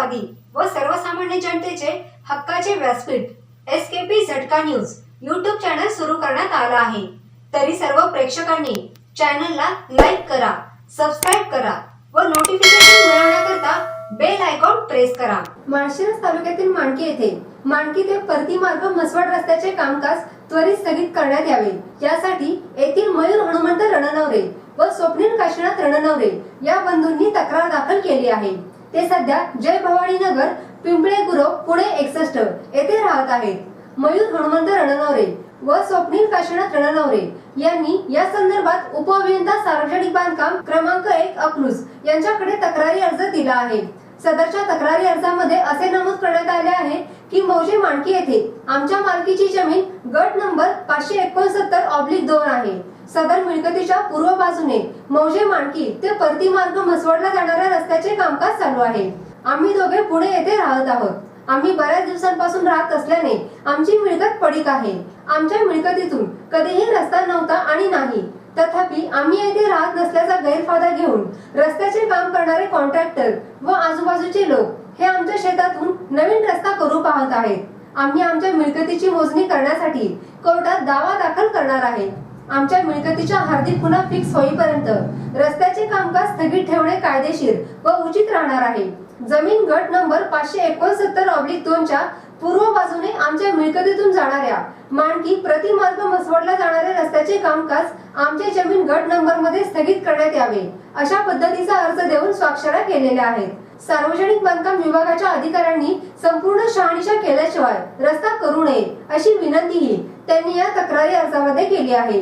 मानवतावादी व सर्वसामान्य जनतेचे हक्काचे व्यासपीठ S K P Jhatka news YouTube channel सुरू करण्यात आला आहे. तरी सर्व प्रेक्षकांनी चॅनलला लाईक करा सबस्क्राईब करा व नोटिफिकेशन मिळवण्याकरता बेल आयकॉन प्रेस करा. माळशिरस तालुक्यातील माणकी येथे माणकी ते परतीमार्ग मसवड रस्त्याचे कामकाज त्वरित स्थगित करण्यात यावे. यासाठी येथील मयूर हनुमंत रणनवरे व स्वप्नील काशीनाथ रणनवरे या बंधूंनी तक्रार दाखल केली आहे. ते सध्या जय भवानी नगर पिंपळे गुरव पुणे एकसष्ट येथे राहत आहेत. मयूर हनुमंत रणनवरे व स्वप्नील काशीनाथ रणनवरे यांनी या संदर्भात उपअभियंता सार्वजनिक बांधकाम क्रमांक एक अकलूज यांच्याकडे तक्रारी अर्ज दिला आहे. सदरच्या तक्रारी अर्जामध्ये असे नमूद करण्यात आले आहे की मौजे माणकी येथे आमच्या मालकीची जमीन गट नंबर पाचशे एकोणसत्तर ऑब्लिक दोन आहे. सदर मिळकतीच्या पूर्व बाजूने मौजे माणकी ते परती मार्ग म्हसवडला जाणाऱ्या रस्त्याचे कामकाज चालू आहे. आम्ही दोघे पुणे येथे राहत आहोत. आम्ही बऱ्याच दिवसांपासून राहत असल्याने आमची मिळकत पडीक आहे. आमच्या मिळकतीतून कधीही रस्ता नव्हता आणि नाही. तथापि आम्ही येथे राहत नसल्याचा गैरफायदा घेऊन रस्त्याचे काम करणारे कॉन्ट्रॅक्टर व आजूबाजूचे लोक हे आमच्या शेतातून नवीन रस्ता करू पाहत आहेत. आम्ही आमच्या मिळकतीची मोजणी करण्यासाठी कोर्टात दावा दाखल करणार आहे. आमच्या मिळकतीच्या हार्दिक पुन्हा फिक्स होईपर्यंत रस्त्याचे कामकाज स्थगित ठेवणे कायदेशीर व उचित राहणार आहे. जमीन गट नंबर पाचशे एकोणसत्तर ऑब्लिक दोनच्या पूर्व बाजूने आमच्या मिळकतीतून जाणाऱ्या मानकी प्रतिमार्ग मसवडला जाणाऱ्या रस्त्याचे कामकाज आमच्या जमीन गट नंबरमध्ये स्थगित करण्यात यावे अशा पद्धतीचा अर्ज देऊन स्वाक्षऱ्या केलेल्या आहेत. सार्वजनिक बांधकाम विभागाच्या अधिकाऱ्यांनी संपूर्ण शहानिशा केल्याशिवाय रस्ता करू नये अशी विनंतीही त्यांनी या तक्रारी अर्जामध्ये केली आहे.